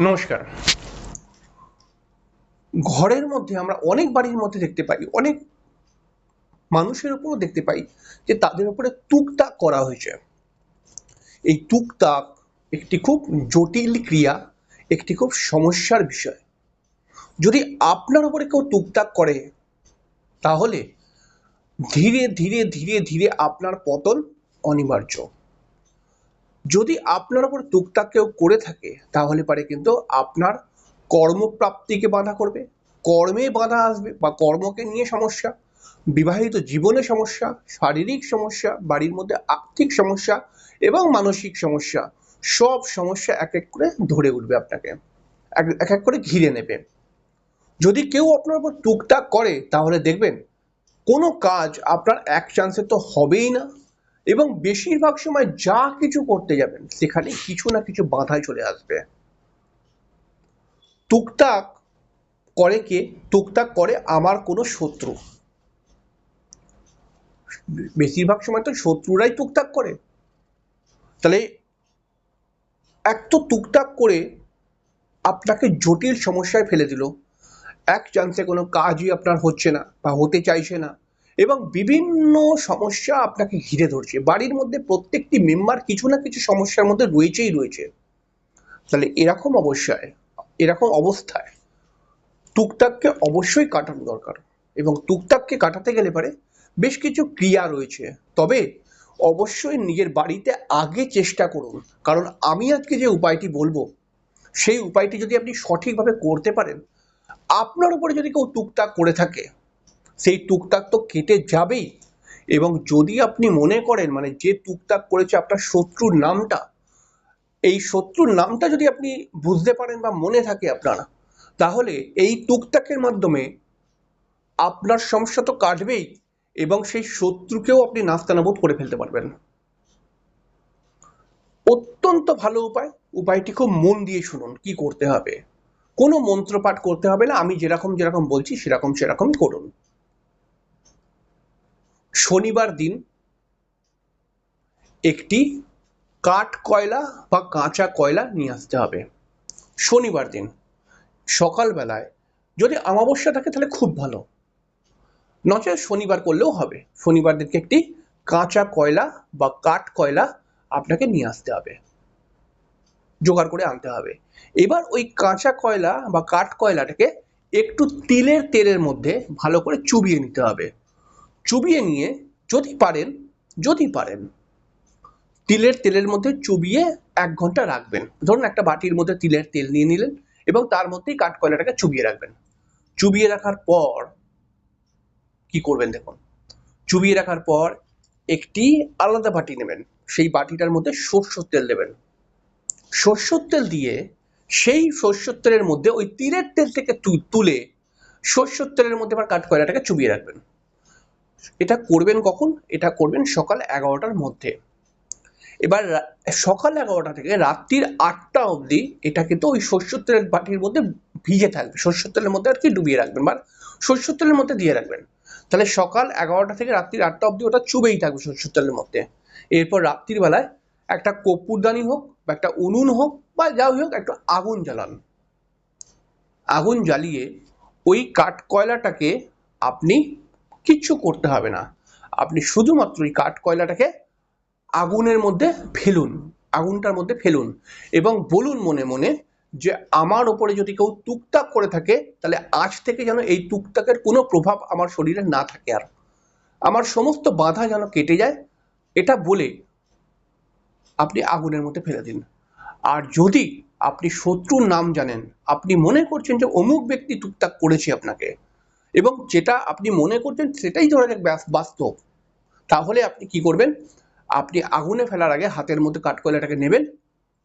নমস্কার। ঘরের মধ্যে আমরা অনেক বাড়ির মধ্যে দেখতে পাই, অনেক মানুষের উপরও দেখতে পাই যে তাদের উপরে তুকতাক করা হয়েছে। এই তুকতাক একটি খুব জটিল ক্রিয়া, একটি খুব সমস্যার বিষয়। যদি আপনার উপরে কেউ তুকতাক করে, তাহলে ধীরে ধীরে ধীরে ধীরে আপনার পতন অনিবার্য। যদি আপনার উপর টুকটাক কেউ করে থাকে, তাহলে পারে কিন্তু আপনার কর্মপ্রাপ্তিকে বাধা করবে, কর্মে বাধা আসবে বা কর্মকে নিয়ে সমস্যা, বিবাহিত জীবনে সমস্যা, শারীরিক সমস্যা, বাড়ির মধ্যে আর্থিক সমস্যা এবং মানসিক সমস্যা, সব সমস্যা এক এক করে ধরে উঠবে আপনাকে, এক এক করে ঘিরে নেবে। যদি কেউ আপনার উপর টুকটাক করে, তাহলে দেখবেন কোনো কাজ আপনার এক চান্সে তো হবেই না। এবং বেশিরভাগ সময় যা কিছু করতে যাবেন, সেখানে কিছু না কিছু বাধায় চলে আসবে। টুকটাক করে কে? টুকটাক করে আমার কোনো শত্রু। বেশিরভাগ সময় তো শত্রুরাই টুকটাক করে। তাহলে এক তো টুকটাক করে আপনাকে জটিল সমস্যায় ফেলে দিল। এক চান্সে কোনো কাজই আপনার হচ্ছে না বা হতে চাইছে না। এবং বিভিন্ন সমস্যা আপনাকে ঘিরে ধরছে। বাড়ির মধ্যে প্রত্যেকটি মেম্বার কিছু না কিছু সমস্যার মধ্যে রয়েছেই রয়েছে। তাহলে এরকম অবস্যায় এরকম অবস্থায় টুকটাককে অবশ্যই কাটানো দরকার। এবং টুকটাককে কাটাতে গেলে পারে বেশ কিছু ক্রিয়া রয়েছে। তবে অবশ্যই নিজের বাড়িতে আগে চেষ্টা করুন। কারণ আমি আজকে যে উপায়টি বলব, সেই উপায়টি যদি আপনি সঠিকভাবে করতে পারেন, আপনার উপরে যদি কেউ টুকটাক করে থাকে সেই টুকটাক তো কেটে যাবেই। এবং যদি আপনি মনে করেন মানে যে টুকটাক করেছে আপনার শত্রুর নামটা, এই শত্রুর নামটা যদি আপনি বুঝতে পারেন বা মনে থাকে আপনার, তাহলে এই টুকটাকের মাধ্যমে আপনার সমস্যা তো কাটবেই এবং সেই শত্রুকেও আপনি নাস্তানাবোধ করে ফেলতে পারবেন। অত্যন্ত ভালো উপায়। উপায়টি খুব মন দিয়ে শুনুন, কি করতে হবে? কোনো মন্ত্রপাঠ করতে হবে না, আমি যেরকম যেরকম বলছি, সেরকম সেরকমই করুন। শনিবার দিন একটি কাঠ কয়লা বা কাঁচা কয়লা নিয়ে আসতে হবে। শনিবার দিন, সকালবেলায়। যদি অমাবস্যা থাকে তাহলে খুব ভালো। নচেত শনিবার করলেও হবে। শনিবার দিনকে একটি কাঁচা কয়লা বা কাঠ কয়লা আপনাকে নিয়ে আসতে হবে। জোগাড় করে আনতে হবে। এবার ওই কাঁচা কয়লা বা কাঠ কয়লাটাকে একটু তিলের তেলের মধ্যে ভালো করে চুবিয়ে নিতে হবে। চুবিয়ে নিয়ে যদি পারেন যদি পারেন, তিলের তেলের মধ্যে চুবিয়ে এক ঘণ্টা রাখবেন। ধরুন একটা বাটির মধ্যে তিলের তেল নিয়ে নিলেন এবং তার মধ্যেই কাঠ কয়লাটাকে চুবিয়ে রাখবেন। চুবিয়ে রাখার পর কি করবেন দেখুন, চুবিয়ে রাখার পর একটি আলাদা বাটি নেবেন। সেই বাটিটার মধ্যে সরষের তেল দেবেন। সরষের তেল দিয়ে সেই সরষের তেলের মধ্যে ওই তিলের তেল থেকে তুলে সরষের তেলের মধ্যে আবার কাঠ কয়লাটাকে চুবিয়ে রাখবেন। এটা করবেন কখন? এটা করবেন সকাল এগারোটার মধ্যে। এবার সকাল এগারোটা থেকে রাত্রির আটটা অবধি এটা কিন্তু ওই সরষের তেলের বাটির মধ্যে ভিজে থাকবে। সরষের তেলের মধ্যে আর কি ডুবিয়ে রাখবেন। বা সরষের তেলের মধ্যে দিয়ে রাখবেন। তাহলে সকাল এগারোটা থেকে রাত্রির আটটা অবধি ওটা চুবেই থাকবে সরষের তেলের মধ্যে। এরপর রাত্রির বেলায় একটা কর্পূরদানি হোক বা একটা উনুন হোক বা যা হোক, একটু আগুন জ্বালান। আগুন জ্বালিয়ে ওই কাঠ কয়লাটাকে আপনি কিচ্ছু করতে হবে না। আপনি শুধুমাত্র ওই কাঠ কয়লাটাকে আগুনের মধ্যে ফেলুন, আগুনটার মধ্যে ফেলুন এবং বলুন মনে মনে যে আমার ওপরে যদি কেউ টুকটাক করে থাকে, তাহলে আজ থেকে যেন এই টুকটাকের কোনো প্রভাব আমার শরীরে না থাকে আর। আমার সমস্ত বাধা যেন কেটে যায়, এটা বলে আপনি আগুনের মধ্যে ফেলে দিন। আর যদি আপনি শত্রুর নাম জানেন, আপনি মনে করছেন যে অমুক ব্যক্তি টুকটাক করেছে আপনাকে এবং যেটা আপনি মনে করছেন সেটাই ধরে যাক বাস্তব। তাহলে আপনি কি করবেন? আপনি আগুনে ফেলার আগে হাতের মধ্যে কাঠকয়লাটাকে নেবেন,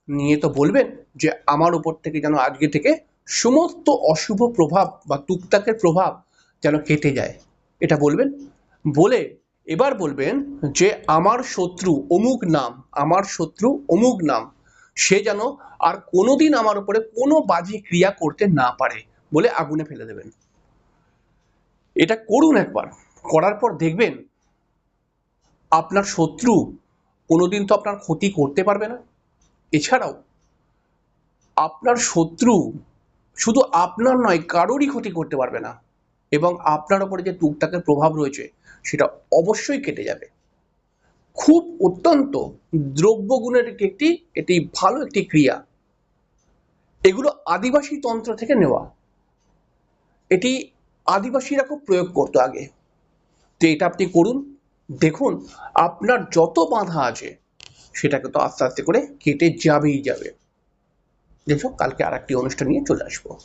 নিয়ে তো বলবেন যে আমার উপর থেকে যেন আজকে থেকে সমস্ত অশুভ প্রভাব বা টুকটাকের প্রভাব যেন কেটে যায়। এটা বলবেন। বলে এবার বলবেন যে আমার শত্রু অমুক নাম, আমার শত্রু অমুক নাম, সে যেন আর কোনোদিন আমার উপরে কোনো বাজে ক্রিয়া করতে না পারে বলে আগুনে ফেলে দেবেন। এটা করুন একবার। করার পর দেখবেন আপনার শত্রু কোনোদিন তো আপনার ক্ষতি করতে পারবে না। এছাড়াও আপনার শত্রু শুধু আপনার নয়, কারোরই ক্ষতি করতে পারবে না এবং আপনার ওপরে যে টুকটাকের প্রভাব রয়েছে সেটা অবশ্যই কেটে যাবে। খুব অত্যন্ত দ্রব্যগুণের একটি এটি ভালো একটি ক্রিয়া। এগুলো আদিবাসী তন্ত্র থেকে নেওয়া। এটি আদিবাসীরা খুব প্রয়োগ করতো আগে। তো এটা আপনি করুন। দেখুন, আপনার যত বাধা আছে, সেটাকে তো আস্তে আস্তে করে কেটে যাবেই যাবে। দেখো কালকে আর একটি অনুষ্ঠান নিয়ে চলে আসব।